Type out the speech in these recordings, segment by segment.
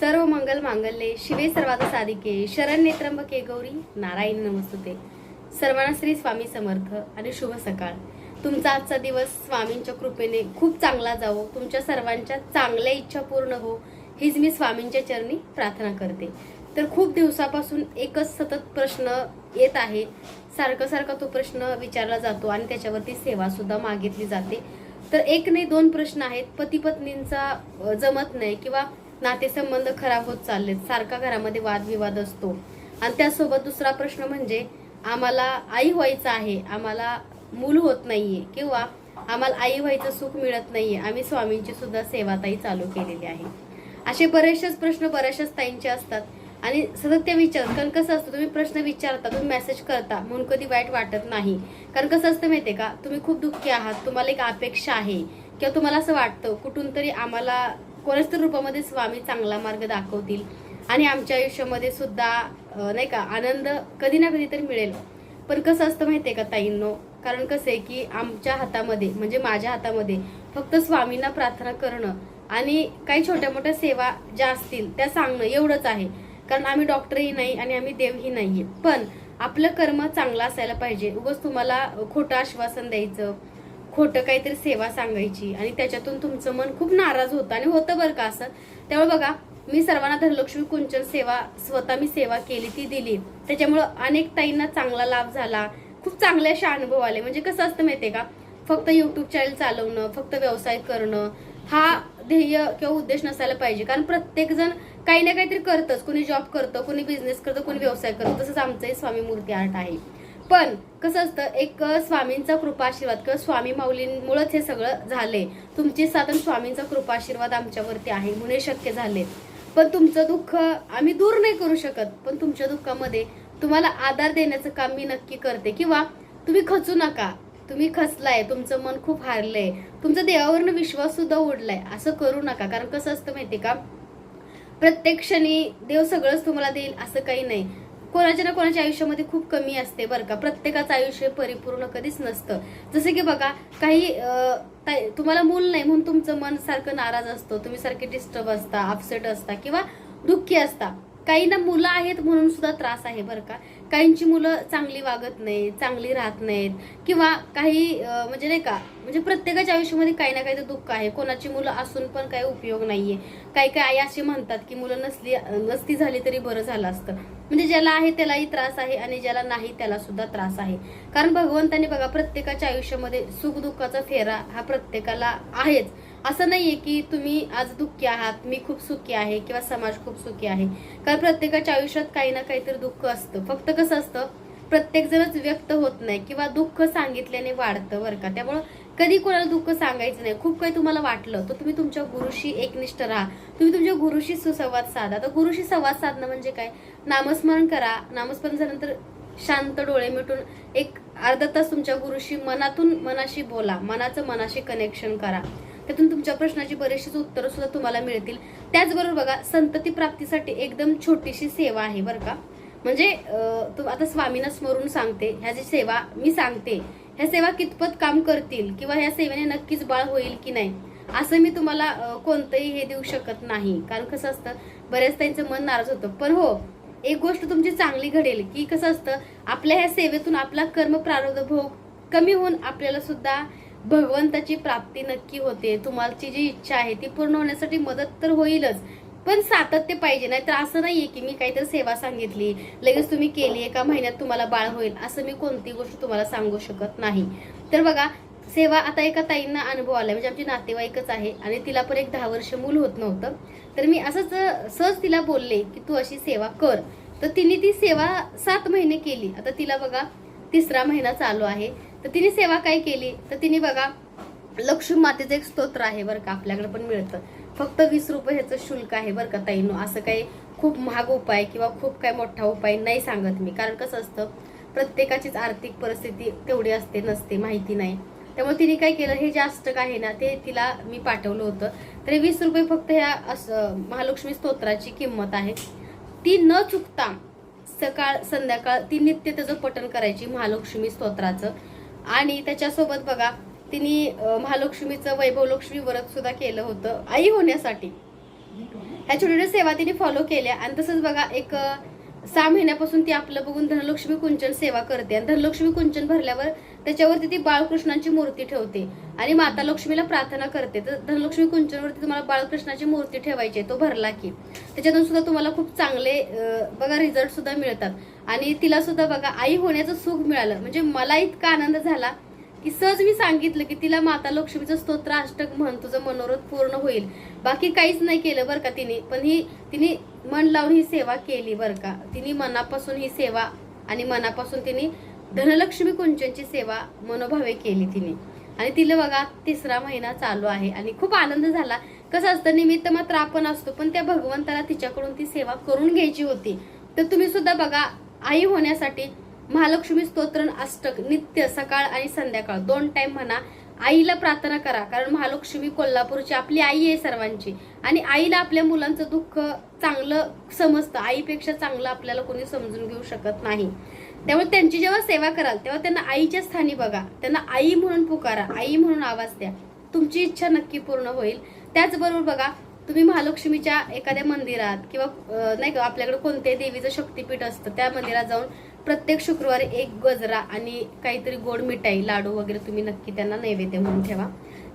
सर्व मंगल मांगल्ये शिवे सर्वात साधिके शरण नेत्रंबके गौरी नारायण नमस्तुते. सर्वांना श्री स्वामी समर्थ आणि शुभ सकाळ. तुमचा आजचा दिवस स्वामींच्या कृपेने खूप चांगला जावो तुमच्या सर्वांच्या चांगल्या इच्छा पूर्ण हो हीच मी स्वामींच्या चरणी प्रार्थना करते. तर खूप दिवसापासून एकच सतत प्रश्न येत आहे. सारखं सारखा तो प्रश्न विचारला जातो आणि त्याच्यावरती सेवासुद्धा मागितली जाते. तर एक नाही दोन प्रश्न आहेत. पती पत्नींचा जमत नाही किंवा नातेसंबंध खराब होत चाललेत. सारखा घरामध्ये वादविवाद असतो. आणि त्यासोबत दुसरा प्रश्न म्हणजे आम्हाला आई व्हायचं आहे आम्हाला मूल होत नाहीये किंवा आम्हाला आई व्हायचं सुख मिळत नाहीये आम्ही स्वामींची सुद्धा सेवाताई चालू केलेली आहे. असे बरेचसेच प्रश्न बऱ्याचशाच ताईंचे असतात. आणि सतत ते विचार कारण कसं असतं तुम्ही प्रश्न विचारता तुम्ही मेसेज करता म्हणून कधी वाईट वाटत नाही. कारण कसं असतं माहितीये का तुम्ही खूप दुःखी आहात तुम्हाला एक अपेक्षा आहे किंवा तुम्हाला असं वाटतं कुठून तरी आम्हाला कोणाच तर रूपामध्ये स्वामी चांगला मार्ग दाखवतील. आणि आमच्या आयुष्यामध्ये सुद्धा नाही का आनंद कधी ना कधी तरी मिळेल. पण कसं असतं माहितीये का ताईंनो? कारण कसं आहे की आमच्या हातामध्ये म्हणजे माझ्या हातामध्ये फक्त स्वामींना प्रार्थना करणं आणि काही छोट्या मोठ्या सेवा ज्या असतील त्या सांगणं एवढंच आहे. कारण आम्ही डॉक्टरही नाही आणि आम्ही देवही नाहीये. पण आपलं कर्म चांगलं असायला पाहिजे. उगाच तुम्हाला खोटं आश्वासन द्यायचं खोटं काहीतरी सेवा सांगायची आणि त्याच्यातून तुमचं मन खूप नाराज होतं आणि होतं बरं का असं. त्यामुळे बघा मी सर्वांना धनलक्ष्मी कुंचन सेवा स्वतः मी सेवा केली ती दिली. त्याच्यामुळं अनेक ताईंना चांगला लाभ झाला. खूप चांगले असे अनुभव आले. म्हणजे कसं असतं माहितीये का? फक्त युट्यूब चॅनल चालवणं फक्त व्यवसाय करणं हा ध्येय किंवा उद्देश नसायला पाहिजे. कारण प्रत्येक जण काही ना काहीतरी करतच. कोणी जॉब करतं कोणी बिझनेस करतं कोणी व्यवसाय करतं. तसंच आमचंही स्वामी मूर्ती आर्ट आहे. पण कसं असतं एक स्वामींचा कृपाशीर्वाद किंवा स्वामी माऊलींमुळेच हे सगळं झाले. तुमची साधन स्वामींचा कृपाशीर्वाद आमच्यावरती आहे म्हणून हे शक्य झाले. पण तुमचं दुःख आम्ही दूर नाही करू शकत पण तुमच्या दुःखामध्ये तुम्हाला आधार देण्याचं काम मी नक्की करते. किंवा तुम्ही खचू नका. तुम्ही खचलाय तुमचं मन खूप हारलंय. तुमचा देवावरनं विश्वास सुद्धा उडलाय असं करू नका. कारण कसं असतं माहितीये का? प्रत्येक क्षणी देव सगळंच तुम्हाला देईल असं काही नाही. कोणाच्या ना कोणाच्या आयुष्यामध्ये खूप कमी असते बरं का. प्रत्येकाचं आयुष्य परिपूर्ण कधीच नसतं. जसं की बघा काही ताई- तुम्हाला मूल नाही म्हणून तुमचं मन सारखं नाराज असतं तुम्ही सारखे डिस्टर्ब असता अपसेट असता किंवा दुःखी असता. काही ना मुलं आहेत म्हणून सुद्धा त्रास आहे बरं का. काहींची मुलं चांगली वागत नाहीत चांगली राहत नाहीत किंवा काही म्हणजे नाही का म्हणजे प्रत्येकाच्या आयुष्यामध्ये काही ना काही तर दुःख आहे. कोणाची मुलं असून पण काही उपयोग नाहीये. काही काही आई असे म्हणतात की मुलं नसली नसती झाली तरी बरं झालं असतं. म्हणजे ज्याला आहे त्यालाही त्रास आहे आणि ज्याला नाही त्याला सुद्धा त्रास आहे. कारण भगवंताने बघा प्रत्येकाच्या आयुष्यामध्ये सुख दुःखाचा फेरा हा प्रत्येकाला आहेच. असं नाहीये की तुम्ही आज दुःखी आहात मी खूप सुखी आहे किंवा समाज खूप सुखी आहे. कारण प्रत्येकाच्या आयुष्यात काही ना काहीतरी दुःख असतं. फक्त कसं असतं प्रत्येक जणच व्यक्त होत नाही किंवा दुःख सांगितल्याने वाढतं बरं का. त्यामुळं कधी कोणाला दुःख सांगायचं नाही. खूप काही तुम्हाला वाटलं तर तुम्ही तुमच्या गुरुशी एकनिष्ठ राहा. तुम्ही तुमच्या गुरुशी सुसंवाद साधा. तर गुरुशी संवाद साधणं म्हणजे काय? नामस्मरण करा. नामस्मरण झाल्यानंतर शांत डोळे मिटून एक अर्धा तास तुमच्या गुरुशी मनातून मनाशी बोला. मनाचं मनाशी कनेक्शन करा. त्यातून तुमच्या प्रश्नाची बरीचशीच उत्तरं सुद्धा तुम्हाला मिळतील. त्याचबरोबर बघा संतती प्राप्तीसाठी एकदम छोटीशी सेवा आहे बरं का. म्हणजे तू आता स्वामींना स्मरून सांगते ह्या जी सेवा मी सांगते ह्या सेवा कितपत काम करतील किंवा ह्या सेवेने नक्कीच बाळ होईल की नाही असं मी तुम्हाला कोणतंही हे देऊ शकत नाही. कारण कसं असतं बऱ्याच त्यांचं मन नाराज होतं. पण हो एक गोष्ट तुमची चांगली घडेल की कसं असतं आपल्या ह्या सेवेतून आपला कर्म प्रारब्ध भोग कमी होऊन आपल्याला सुद्धा भगवंताची प्राप्ती नक्की होते. तुम्हाची जी इच्छा आहे ती पूर्ण होण्यासाठी मदत तर होईलच. पण सातत्य पाहिजे नाही तर असं नाहीये की मी काहीतरी सेवा सांगितली लगेच तुम्ही केली एका महिन्यात तुम्हाला बाळ होईल असं मी कोणती गोष्ट तुम्हाला सांगू शकत नाही. तर बघा सेवा आता एका ताईंना अनुभव आला म्हणजे आमची नातेवाईकच आहे आणि तिला पण एक दहा वर्ष मूल होत नव्हतं. तर मी असंच सहज तिला बोलले की तू अशी सेवा कर. तर तिने ती सेवा सात महिने केली. आता तिला बघा तिसरा महिना चालू आहे. तर तिने सेवा काय केली? तर तिने बघा लक्ष्मी मातेचं एक स्तोत्र आहे बरं का आपल्याकडे पण मिळतं. फक्त वीस रुपये ह्याचं शुल्क आहे बरं का ताईनो. असं काही खूप महाग उपाय किंवा खूप काय मोठा उपाय नाही सांगत मी. कारण कसं असतं प्रत्येकाचीच आर्थिक परिस्थिती तेवढी असते नसते माहिती नाही. त्यामुळे तिने काय केलं हे जे अष्टक आहे ना ते तिला मी पाठवलं होतं. तर वीस रुपये फक्त ह्या महालक्ष्मी स्तोत्राची किंमत आहे. ती न चुकता सकाळ संध्याकाळ ती नित्य त्याचं पठण करायची महालक्ष्मी स्तोत्राचं. आणि त्याच्यासोबत बघा तिने महालक्ष्मीचं वैभवलक्ष्मी व्रत सुद्धा केलं होतं आई होण्यासाठी. ह्या छोट्या छोट्या सेवा तिने फॉलो केल्या. आणि तसंच बघा एक सहा महिन्यापासून ती आपलं बघून धनलक्ष्मी कुंचन सेवा करते. आणि धनलक्ष्मी कुंचन भरल्यावर त्याच्यावरती ती बाळकृष्णांची मूर्ती ठेवते. आणि माता लक्ष्मीला प्रार्थना करते. तर धनलक्ष्मी कुंचनवरती तुम्हाला बाळकृष्णाची मूर्ती ठेवायची आहे तो भरला की. त्याच्यातून सुद्धा तुम्हाला खूप चांगले बघा रिझल्ट सुद्धा मिळतात. आणि तिला सुद्धा बघा आई होण्याचं सुख मिळालं. म्हणजे मला इतका आनंद झाला की सहज मी सांगितलं की तिला माता लक्ष्मीचं स्तोत्र अष्टक म्हण तुझं मनोरथ पूर्ण होईल. बाकी काहीच नाही केलं बरं का तिने. पण ही तिने मन लावून ही सेवा केली बरं का. तिने मनापासून ही सेवा आणि मनापासून तिने धनलक्ष्मी कुंचनची सेवा मनोभावे केली तिने. आणि तिला बघा तिसरा महिना चालू आहे. आणि खूप आनंद झाला. कसं असतं निमित्त मात्र आपण असतो पण त्या भगवंताला तिच्याकडून ती सेवा करून घ्यायची होती. तर तुम्ही सुद्धा बघा आई होण्यासाठी महालक्ष्मी स्तोत्र अष्टक नित्य सकाळ आणि संध्याकाळ. दोन टाइम म्हणा आईला प्रार्थना करा. कारण महालक्ष्मी कोल्हापूरची आपली आई आहे सर्वांची. आणि आईला आपल्या मुलांचं दुःख चांगलं समजतं. आईपेक्षा चांगलं आपल्याला कोणी समजून घेऊ शकत नाही. त्यामुळे त्यांची जेव्हा सेवा कराल तेव्हा त्यांना आईच्या स्थानी बघा. त्यांना आई म्हणून पुकारा आई म्हणून आवाज द्या. तुमची इच्छा नक्की पूर्ण होईल. त्याचबरोबर बघा तुम्ही महालक्ष्मीच्या एखाद्या मंदिरात किंवा नाही का आपल्याकडे कोणत्याही देवीचं शक्तीपीठ असतं त्या मंदिरात जाऊन प्रत्येक शुक्रवारी एक गजरा आणि काहीतरी गोड मिठाई लाडू वगैरे तुम्ही नक्की त्यांना नैवेद्य म्हणून ठेवा.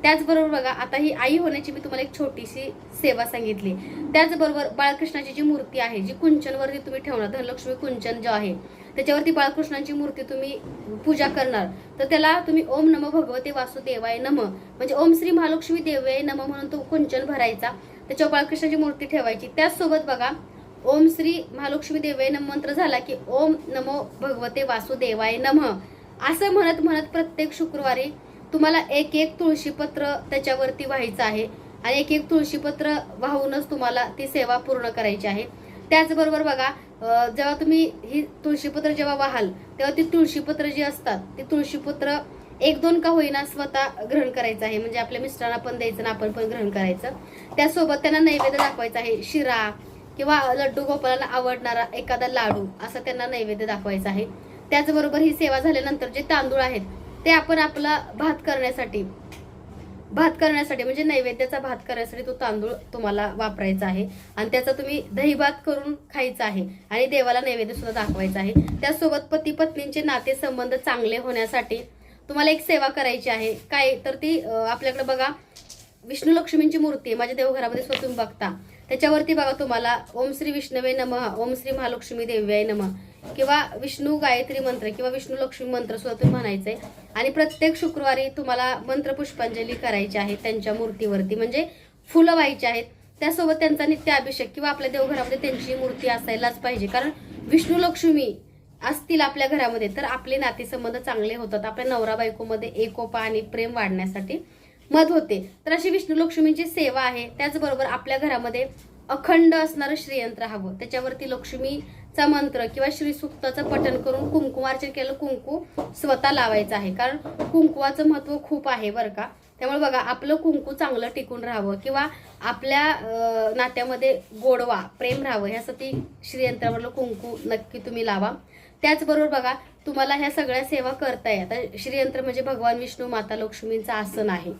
त्याचबरोबर बघा आता ही आई होण्याची मी तुम्हाला एक छोटीशी सेवा सांगितली. त्याचबरोबर बाळकृष्णाची जी मूर्ती आहे जी कुंचनवरती तुम्ही ठेवणार धनलक्ष्मी कुंचन जो आहे त्याच्यावरती बाळकृष्णाची मूर्ती तुम्ही पूजा करणार. तर त्याला तुम्ही ओम नम भगवते वासुदेवाय नम म्हणजे ओम श्री महालक्ष्मी देवाय नम म्हणून तो कुंचन भरायचा. त्याच्यावर बाळकृष्णाची मूर्ती ठेवायची. त्याचसोबत बघा ओम श्री महालक्ष्मी देवाय नम मंत्र झाला की ओम नमो भगवते वासुदेवाय नम. असं म्हणत म्हणत प्रत्येक शुक्रवारी तुम्हाला एक एक तुळशीपत्र त्याच्यावरती व्हायचं आहे आणि एक एक तुळशीपत्र वाहूनच तुम्हाला ती सेवा पूर्ण करायची आहे. त्याचबरोबर बघा जेव्हा तुम्ही ही तुळशीपत्र जेव्हा व्हाल तेव्हा ती तुळशीपत्र जी असतात ती तुळशीपत्र एक दोन का होईना स्वतः ग्रहण करायचं आहे. म्हणजे आपल्या मिस्टरांना पण द्यायचं ना आपण पण ग्रहण करायचं. त्यासोबत त्यांना नैवेद्य दाखवायचा आहे. शिरा किंवा लड्डू गोपाळाला आवडणारा एखादा लाडू असा त्यांना नैवेद्य दाखवायचा आहे. त्याचबरोबर ही सेवा झाल्यानंतर जे तांदूळ आहेत ते आपण आपला भात करण्यासाठी भात करण्यासाठी म्हणजे नैवेद्याचा भात करण्यासाठी तो तांदूळ तुम्हाला वापरायचा आहे. आणि त्याचा तुम्ही दही भात करून खायचा आहे. आणि देवाला नैवेद्य सुद्धा दाखवायचा आहे. त्यासोबत पती पत्नींचे नाते संबंध चांगले होण्यासाठी तुम्हाला एक सेवा करायची आहे. काय? तर ती आपल्याकडे बघा विष्णू लक्ष्मींची मूर्ती आहे. माझ्या देवघरामध्ये स्वतः बघता. त्याच्यावरती बघा तुम्हाला ओम श्री विष्णवे नम ओम श्री महालक्ष्मी देव्याय नम. किंवा विष्णू गायत्री मंत्र किंवा विष्णू लक्ष्मी मंत्र सुद्धा तुम्ही म्हणायचंय. आणि प्रत्येक शुक्रवारी तुम्हाला मंत्र पुष्पांजली करायची आहे त्यांच्या मूर्तीवरती. म्हणजे फुलं व्हायची आहेत. त्यासोबत त्यांचा नित्य अभिषेक किंवा आपल्या देवघरामध्ये त्यांची मूर्ती असायलाच पाहिजे. कारण विष्णू लक्ष्मी असतील आपल्या घरामध्ये तर आपले नातेसंबंध चांगले होतात. आपल्या नवरा बायकोमध्ये एकोपा आणि प्रेम वाढण्यासाठी मत होते. तर अशी विष्णू लक्ष्मींची सेवा आहे. त्याचबरोबर आपल्या घरामध्ये अखंड असणारं श्रीयंत्र हवं. त्याच्यावरती लक्ष्मीचा मंत्र किंवा श्री सुक्ताचं पठण करून कुंकुमार्चन केलं कुंकू स्वतः लावायचं आहे. कारण कुंकुवाचं महत्त्व खूप आहे बरं का. त्यामुळे बघा आपलं कुंकू चांगलं टिकून राहावं किंवा आपल्या नात्यामध्ये गोडवा प्रेम राहावं ह्यासाठी श्रीयंत्रावरलं कुंकू नक्की तुम्ही लावा. त्याचबरोबर बघा तुम्हाला ह्या सगळ्या सेवा करताय आता श्रीयंत्र म्हणजे भगवान विष्णू माता लक्ष्मींचं आसन आहे.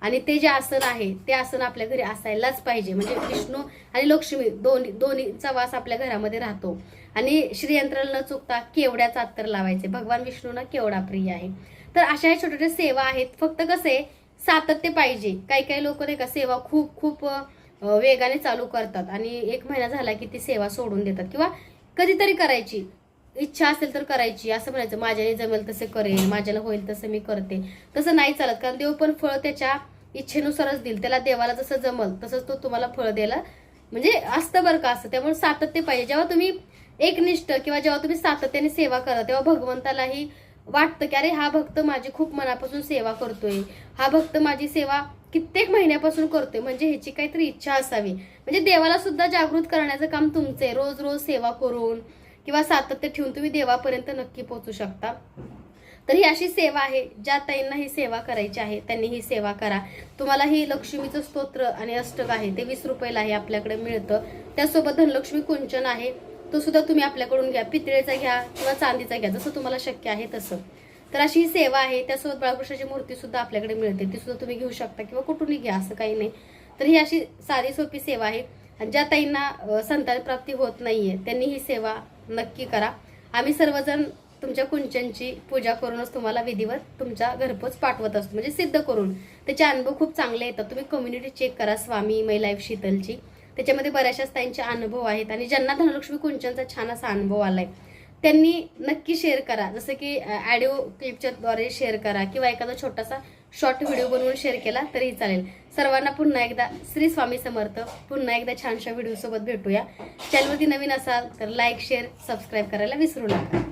आणि ते जे आसन आहे ते आसन आपल्या घरी असायलाच पाहिजे. म्हणजे विष्णू आणि लक्ष्मी दोन्ही दोन्हीचा वास आपल्या घरामध्ये राहतो. आणि श्रीयंत्राला न चुकता केवड्याचा अत्तर लावायचे? भगवान विष्णूंना केवडा प्रिय आहे. तर अशा ह्या छोट्या छोट्या सेवा आहेत. फक्त कसे? सातत्य पाहिजे. काही काही लोक नाही का सेवा खूप खूप वेगाने चालू करतात. आणि एक महिना झाला की ती सेवा सोडून देतात. किंवा कधीतरी करायची. इच्छा असेल तर करायची. असं म्हणायचं माझ्याने जमेल तसे करेल माझ्याला होईल तसं मी करते. तसं नाही चालत कारण देव पण फळ त्याच्या इच्छेनुसारच देईल. त्याला देवाला जसं जमल तसंच तो तुम्हाला फळ द्यायला म्हणजे असतं बरं का असं. त्यामुळे सातत्य पाहिजे. जेव्हा तुम्ही एकनिष्ठ किंवा जेव्हा तुम्ही सातत्याने सेवा करा तेव्हा भगवंतालाही वाटतं की अरे हा भक्त माझी खूप मनापासून सेवा करतोय. हा भक्त माझी सेवा कित्येक महिन्यापासून करतोय. म्हणजे ह्याची काहीतरी इच्छा असावी. म्हणजे देवाला सुद्धा जागृत करण्याचं काम तुमचं आहे. रोज रोज सेवा करून किंवा सातत्य ठेवून तुम्ही देवापर्यंत नक्की पोहोचू शकता. तर ही अशी सेवा आहे ज्या ताईंना ही सेवा करायची आहे त्यांनी ही सेवा करा. तुम्हाला ही लक्ष्मीचं स्तोत्र आणि अष्टक आहे ते वीस रुपयाला आहे आपल्याकडे मिळतं. त्यासोबत धनलक्ष्मी कुंचन आहे तो सुद्धा तुम्ही आपल्याकडून घ्या. पितळेचा घ्या किंवा चांदीचा घ्या जसं तुम्हाला शक्य आहे तसं. तर अशी ही सेवा आहे त्यासोबत बाळकृष्णाची मूर्ती सुद्धा आपल्याकडे मिळते. ती सुद्धा तुम्ही घेऊ शकता किंवा कुठूनही घ्या असं काही नाही. तर ही अशी साधी सोपी सेवा आहे. आणि ज्या ताईंना संतान प्राप्ती होत नाहीये त्यांनी ही सेवा नक्की करा. आम्ही सर्वजण तुमच्या कुंचनची पूजा करूनच तुम्हाला विधीवर तुमच्या घरपोच पाठवत असतो. म्हणजे सिद्ध करून. त्याचे अनुभव खूप चांगले येतात. तुम्ही कम्युनिटी चेक करा स्वामी मै लाईफ शीतलची. त्याच्यामध्ये बऱ्याचशाच त्यांचे अनुभव आहेत आणि ज्यांना धनलक्ष्मी कुंचनचा छान असा अनुभव आलाय त्यांनी नक्की शेअर करा. जसं की ॲडिओ क्लिपच्या द्वारे शेअर करा किंवा एखादा छोटासा शॉर्ट व्हिडिओ बनवून शेअर केला तरीही चालेल. सर्वांना पुन्हा एकदा श्री स्वामी समर्थ पुन्हा एकदा छानशा व्हिडिओ सोबत भेटूया. चॅनलवरती नवीन असाल तर लाईक शेअर सबस्क्राईब करायला विसरू नका.